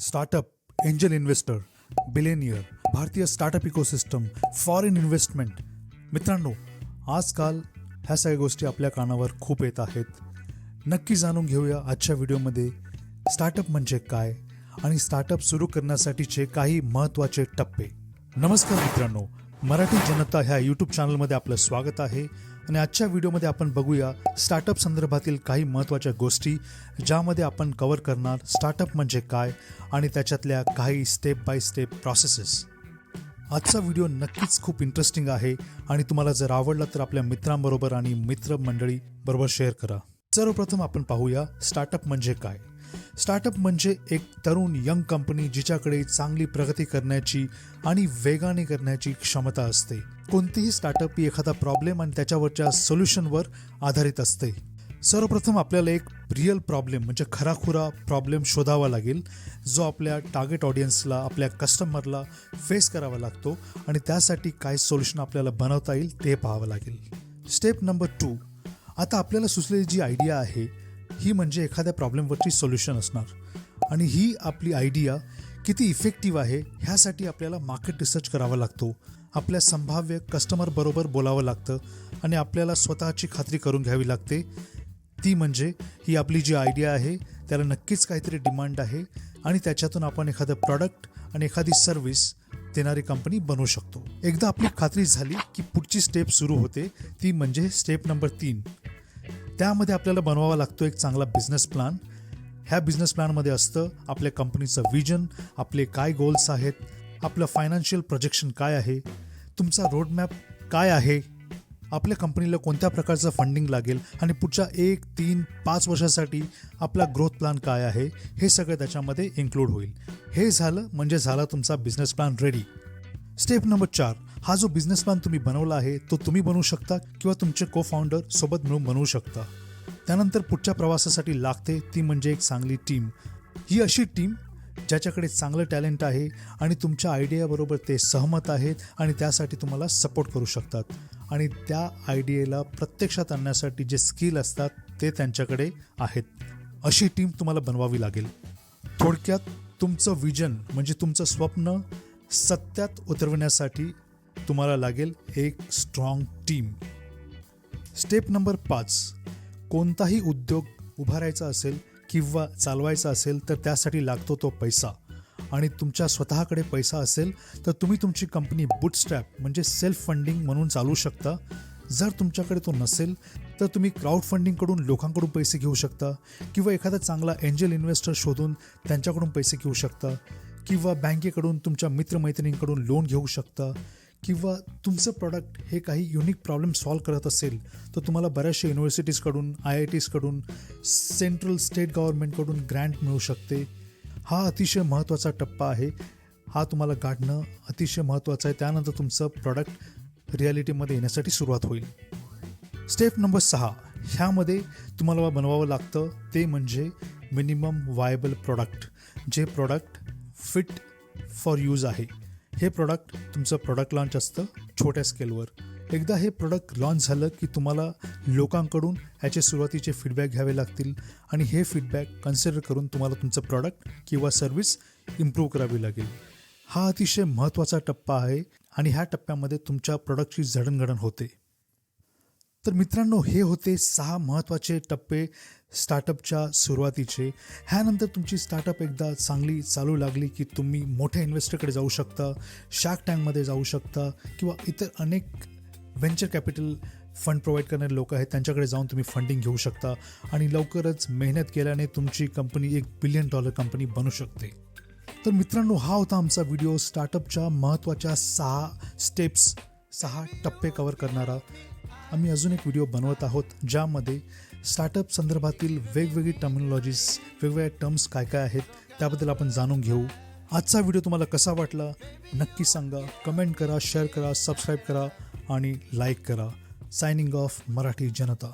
Startup angel investor billionaire भारतीय startup ecosystem foreign investment मित्रांनो आजकाल ह्या सगळ्या गोष्टी आपल्या कानावर खूप येत आहेत. नक्की जाणून घेऊया आजच्या व्हिडिओमध्ये स्टार्टअप म्हणजे काय आणि स्टार्टअप सुरू करण्यासाठीचे काही महत्त्वाचे टप्पे. नमस्कार मित्रांनो मराठी जनता ह्या यूट्यूब चॅनलमध्ये आपलं स्वागत आहे. आणि आजच्या व्हिडिओमध्ये आपण बघूया स्टार्टअप संदर्भातील काही महत्त्वाच्या गोष्टी ज्यामध्ये आपण कव्हर करणार स्टार्टअप म्हणजे काय आणि त्याच्यातल्या काही स्टेप बाय स्टेप प्रोसेसेस आजचा व्हिडिओ नक्कीच खूप इंटरेस्टिंग आहे आणि तुम्हाला जर आवडला तर आपल्या मित्रांबरोबर आणि मित्रमंडळी बरोबर शेअर करा. सर्वप्रथम आपण पाहूया स्टार्टअप म्हणजे काय. स्टार्टअप म्हणजे एक तरुण यंग कंपनी जिच्याकडे चांगली प्रगती करण्याची आणि वेगाने करण्याची क्षमता असते. कोणतीही स्टार्टअप ही एखादा प्रॉब्लेम आणि त्याच्यावरच्या सोल्युशनवर आधारित असते. सर्वप्रथम आपल्याला एक रिअल प्रॉब्लेम म्हणजे खराखुरा प्रॉब्लेम शोधावा लागेल जो आपल्या टार्गेट ऑडियन्सला आपल्या कस्टमरला फेस करावा लागतो आणि त्यासाठी काय सोल्युशन आपल्याला बनवता येईल ते पाहावं लागेल. Step number two. आता आपल्याला सुचलेली जी आयडिया आहे ही म्हणजे एखाद्या प्रॉब्लेमवरची सोल्युशन असणार. आणि ही आपली आयडिया किती इफेक्टिव्ह आहे ह्यासाठी आपल्याला मार्केट रिसर्च करावा लागतो. आपल्या संभाव्य कस्टमर बरोबर बोलावं लागतं आणि आपल्याला स्वतःची खात्री करून घ्यावी लागते. ती म्हणजे ही आपली जी आयडिया आहे त्याला नक्कीच काहीतरी डिमांड आहे आणि त्याच्यातून आपण एखादं प्रॉडक्ट आणि एखादी सर्व्हिस देणारी कंपनी बनवू शकतो. एकदा आपली खात्री झाली की पुढची स्टेप सुरू होते ती म्हणजे स्टेप नंबर तीन. त्यामध्ये आपल्याला बनवावा लागतो एक चांगला बिझनेस प्लॅन ह्या बिझनेस प्लॅनमध्ये असतं आपल्या कंपनीचं विजन आपले काय गोल्स आहेत आपलं फायनान्शियल प्रोजेक्शन काय आहे तुमचा रोडमॅप काय आहे आपल्या कंपनीला कोणत्या प्रकारचं फंडिंग लागेल आणि पुढच्या एक तीन पाच वर्षासाठी आपला ग्रोथ प्लॅन काय आहे हे सगळं त्याच्यामध्ये इन्क्लूड होईल. हे झालं म्हणजे झाला तुमचा business plan ready step number चार. हा जो बिझनेस प्लॅन तुम्ही बनवला आहे तो तुम्ही बनवू शकता किंवा तुमचे को फाउंडर सोबत मिळून बनवू शकता. त्यानंतर पुढच्या प्रवासासाठी लागते ती म्हणजे एक चांगली टीम ही अशी टीम ज्याच्याकडे चांगलं टॅलेंट आहे आणि तुमच्या आयडियाबरोबर ते सहमत आहेत आणि त्यासाठी तुम्हाला सपोर्ट करू शकतात. आणि त्या आयडियाला प्रत्यक्षात आणण्यासाठी जे स्किल असतात ते त्यांच्याकडे आहेत. अशी टीम तुम्हाला बनवावी लागेल. थोडक्यात तुमचं विजन म्हणजे तुमचं स्वप्न सत्यात उतरवण्यासाठी तुम्हाला लागेल एक स्ट्रॉंग टीम स्टेप नंबर पाच. कोणताही उद्योग उभारायचा असेल किंवा चालवायचा असेल तर त्यासाठी लागतो तो पैसा. आणि तुमच्या स्वतःकडे पैसा असेल तर तुम्ही तुमची कंपनी बुटस्ट्रॅप म्हणजे सेल्फ फंडिंग म्हणून चालवू शकता. जर तुमच्याकडे तो नसेल तर तुम्ही क्राऊड फंडिंगकडून लोकांकडून पैसे घेऊ शकता किंवा एखादा चांगला एंजल इन्व्हेस्टर शोधून त्यांच्याकडून पैसे घेऊ शकता किंवा बँकेकडून तुमच्या मित्रमैत्रिणींकडून लोन घेऊ शकता. किंवा तुमचं प्रॉडक्ट हे काही युनिक प्रॉब्लेम सॉल्व करत असेल तर तुम्हाला बऱ्याचशा युनिव्हर्सिटीजकडून आय आय टीजकडून सेंट्रल स्टेट गव्हर्नमेंटकडून ग्रँट मिळू शकते. हा अतिशय महत्त्वाचा टप्पा आहे. हा तुम्हाला गाठणं अतिशय महत्त्वाचं आहे. त्यानंतर तुमचं प्रॉडक्ट रियालिटीमध्ये येण्यासाठी सुरुवात होईल. स्टेप नंबर सहा. ह्यामध्ये तुम्हाला बनवावं लागतं ते म्हणजे मिनिमम वायबल प्रॉडक्ट जे प्रॉडक्ट फिट फॉर यूज आहे. हे प्रॉडक्ट तुमचं प्रॉडक्ट लॉन्च असतं छोट्या स्केलवर एकदा हे प्रॉडक्ट लॉन्च झालं की तुम्हाला लोकांकडून ह्याचे सुरुवातीचे फीडबॅक घ्यावे लागतील आणि हे फीडबॅक कन्सिडर करून तुम्हाला तुमचं प्रॉडक्ट किंवा सर्व्हिस इम्प्रूव्ह करावी लागेल. हा अतिशय महत्त्वाचा टप्पा आहे आणि ह्या टप्प्यामध्ये तुमच्या प्रॉडक्टची जडणघडण होते. तर मित्रांनो हे होते सहा महत्त्वाचे टप्पे स्टार्टअपच्या सुरुवातीचे. ह्यानंतर तुमची स्टार्टअप एकदा चांगली चालू लागली की तुम्ही मोठ्या इन्व्हेस्टरकडे जाऊ शकता शार्क टँकमध्ये जाऊ शकता किंवा इतर अनेक व्हेंचर कॅपिटल फंड प्रोव्हाइड करणारे लोक आहेत त्यांच्याकडे जाऊन तुम्ही फंडिंग घेऊ शकता आणि लवकरच मेहनत केल्याने तुमची कंपनी एक बिलियन डॉलर कंपनी बनू शकते. तर मित्रांनो हा होता आमचा व्हिडिओ स्टार्टअपच्या महत्त्वाच्या सहा स्टेप्स सहा टप्पे कवर करणारा. आम्ही अजून एक व्हिडिओ बनवत आहोत ज्यामध्ये स्टार्टअप संदर्भातील वेगवेगळी टर्मिनॉलॉजीज वेगवेगळ्या टर्म्स काय काय आहेत त्याबद्दल आपण जाणून घेऊ. आजचा व्हिडिओ तुम्हाला कसा वाटला नक्की सांगा. कमेंट करा शेअर करा सबस्क्राईब करा आणि लाईक करा. सायनिंग ऑफ मराठी जनता.